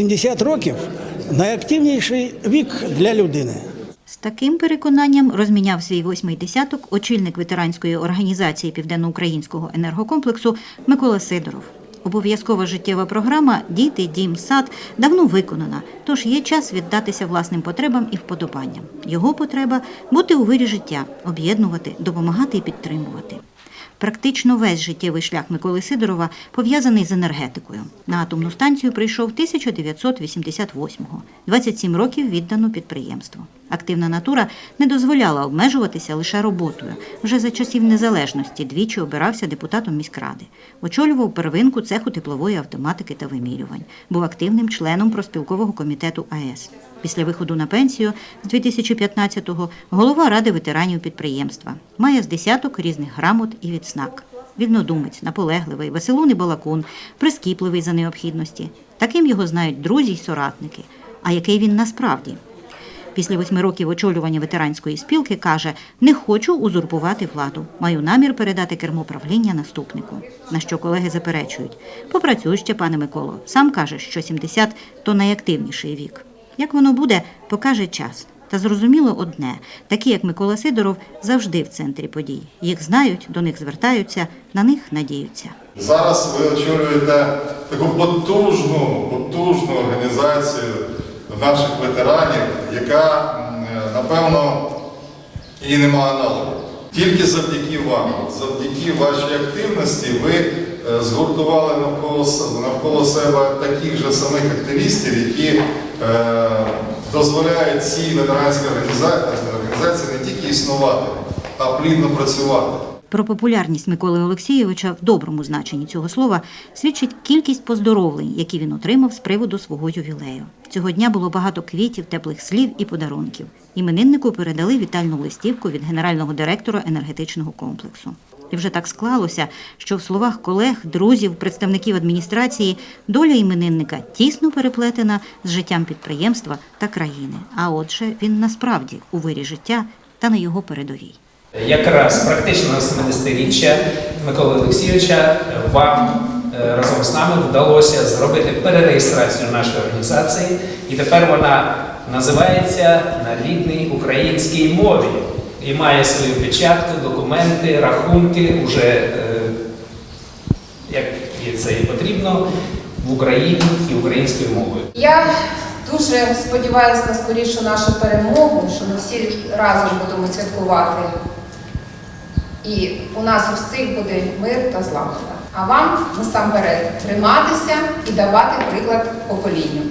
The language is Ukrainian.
70 років найактивніший вік для людини. З таким переконанням розміняв свій восьмий десяток очільник ветеранської організації Південноукраїнського енергокомплексу Микола Сидоров. Обов'язкова життєва програма Діти, дім, сад давно виконана, тож є час віддатися власним потребам і вподобанням. Його потреба бути у вирі життя, об'єднувати, допомагати і підтримувати. Практично весь життєвий шлях Миколи Сидорова пов'язаний з енергетикою. На атомну станцію прийшов 1988-го. 27 років віддано підприємству. Активна натура не дозволяла обмежуватися лише роботою. Вже за часів незалежності двічі обирався депутатом міськради. Очолював первинку цеху теплової автоматики та вимірювань. Був активним членом проспілкового комітету АЕС. Після виходу на пенсію з 2015-го голова ради ветеранів підприємства. Має з десяток різних грамот і відзнак. Вільнодумець, наполегливий, веселун і балакун, прискіпливий за необхідності. Таким його знають друзі й соратники. А який він насправді? Після восьми років очолювання ветеранської спілки каже: не хочу узурпувати владу. Маю намір передати кермо правління наступнику. На що колеги заперечують: попрацюй ще, пане Миколо. Сам каже, що 70 – то найактивніший вік. Як воно буде, покаже час. Та зрозуміло одне: такі, як Микола Сидоров, завжди в центрі подій. Їх знають, до них звертаються, на них надіються. Зараз ви очолюєте таку потужну, потужну організацію наших ветеранів, яка, напевно, і не має аналогів. Тільки завдяки вам, завдяки вашій активності, ви е, згуртували навколо, навколо себе таких же самих активістів, які е, дозволяють цій ветеранській організації не тільки існувати, а плідно працювати. Про популярність Миколи Олексійовича в доброму значенні цього слова свідчить кількість поздоровлень, які він отримав з приводу свого ювілею. Цього дня було багато квітів, теплих слів і подарунків. Імениннику передали вітальну листівку від генерального директора енергетичного комплексу. І вже так склалося, що в словах колег, друзів, представників адміністрації доля іменинника тісно переплетена з життям підприємства та країни. А отже, він насправді у вирі життя та на його передовій. Якраз практично на 70-річчя Миколи Олексійовича вам е, разом з нами вдалося зробити перереєстрацію нашої організації, і тепер вона називається на рідній українській мові і має свою печатку, документи, рахунки уже е, як це і потрібно в Україні і українською мовою. Я дуже сподіваюся на скорішу нашу перемогу, що ми всі разом будемо святкувати. І у нас у всіх буде мир та злагода. А вам насамперед триматися і давати приклад поколінню.